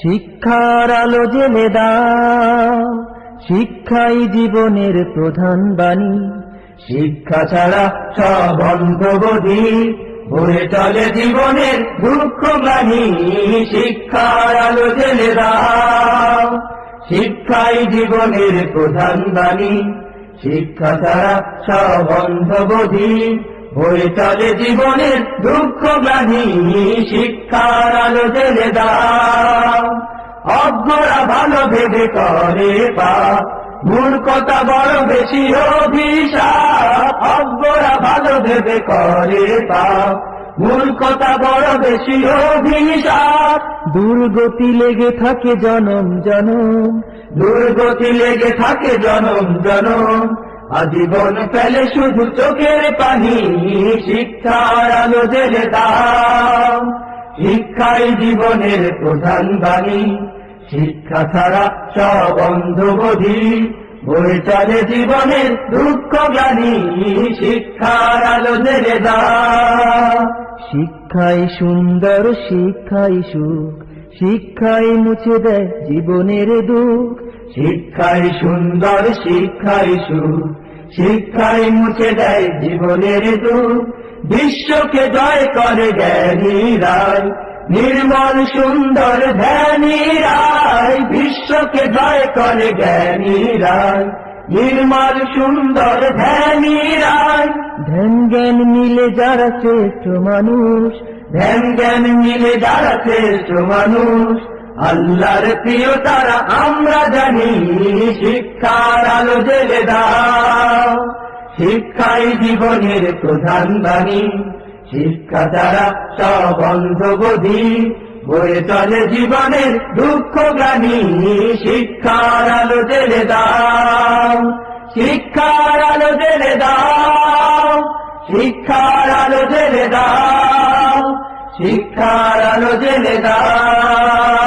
শিক্ষার আলো জেলে দাও, শিক্ষাই জীবনের প্রধান বাণী। শিক্ষা ছাড়া সব অন্ধবোধি বয়ে চলে জীবনের দুঃখ গ্লানি শিক্ষার আলো জেলে দাও, শিক্ষাই জীবনের প্রধান বাণী। শিক্ষা ছাড়া সব অন্ধবোধি বয়ে চলে জীবনের দুঃখ গ্লানি শিক্ষার আলো জেলে দাও। অজ্ঞরা ভালো ভেবে করে বা। পা কথা বড় বেশি অভিশাপ। অজ্ঞরা ভালো ভেবে করে বা। পা কথা বড় বেশি অভিশাপ। দুর্গতি লেগে থাকে জনম জনম। দুর্গতি লেগে থাকে জনম জনম। আজীবন ফেলে শুধু চোখের পানি শিক্ষার আলো জেলে দাও শিক্ষাই জীবনের প্রধান বাণী। শিক্ষা ছাড়া সব অন্ধবোধি। বয়ে চলে জীবনের দুঃখ জ্ঞানী শিক্ষার আলো জেলে শিক্ষাই সুন্দর শিক্ষাই সুখ। শিক্ষাই মুছে দেয় জীবনের দুঃখ। শিক্ষাই সুন্দর শিক্ষাই সুখ। শিক্ষাই মুছে দেয় জীবনের দুঃখ। বিশ্বকে জয় করে জ্ঞানী রায় নির্মল সুন্দর ধ্যানী রায় বিশ্বকে জয় করে জ্ঞানী রায় নির্মল সুন্দর ধ্যানী রায়। ধ্যান জ্ঞান মিলে যারা শ্রেষ্ঠ মানুষ ধ্যান জ্ঞান মিলে যারা শ্রেষ্ঠ মানুষ আল্লাহর প্রিয় তারা আমরা জানি শিক্ষার আলো জেলে দাও। শিক্ষাই জীবনের প্রধান বাণী শিক্ষা দ্বারা সব অন্ধবোধি বয়ে চলে জীবনের দুঃখ গানি শিক্ষার আলো জেলে দাও, শিক্ষার আলো জেলে দাও, শিক্ষার আলো জেলে দাও, শিক্ষার আলো জেলে দাও।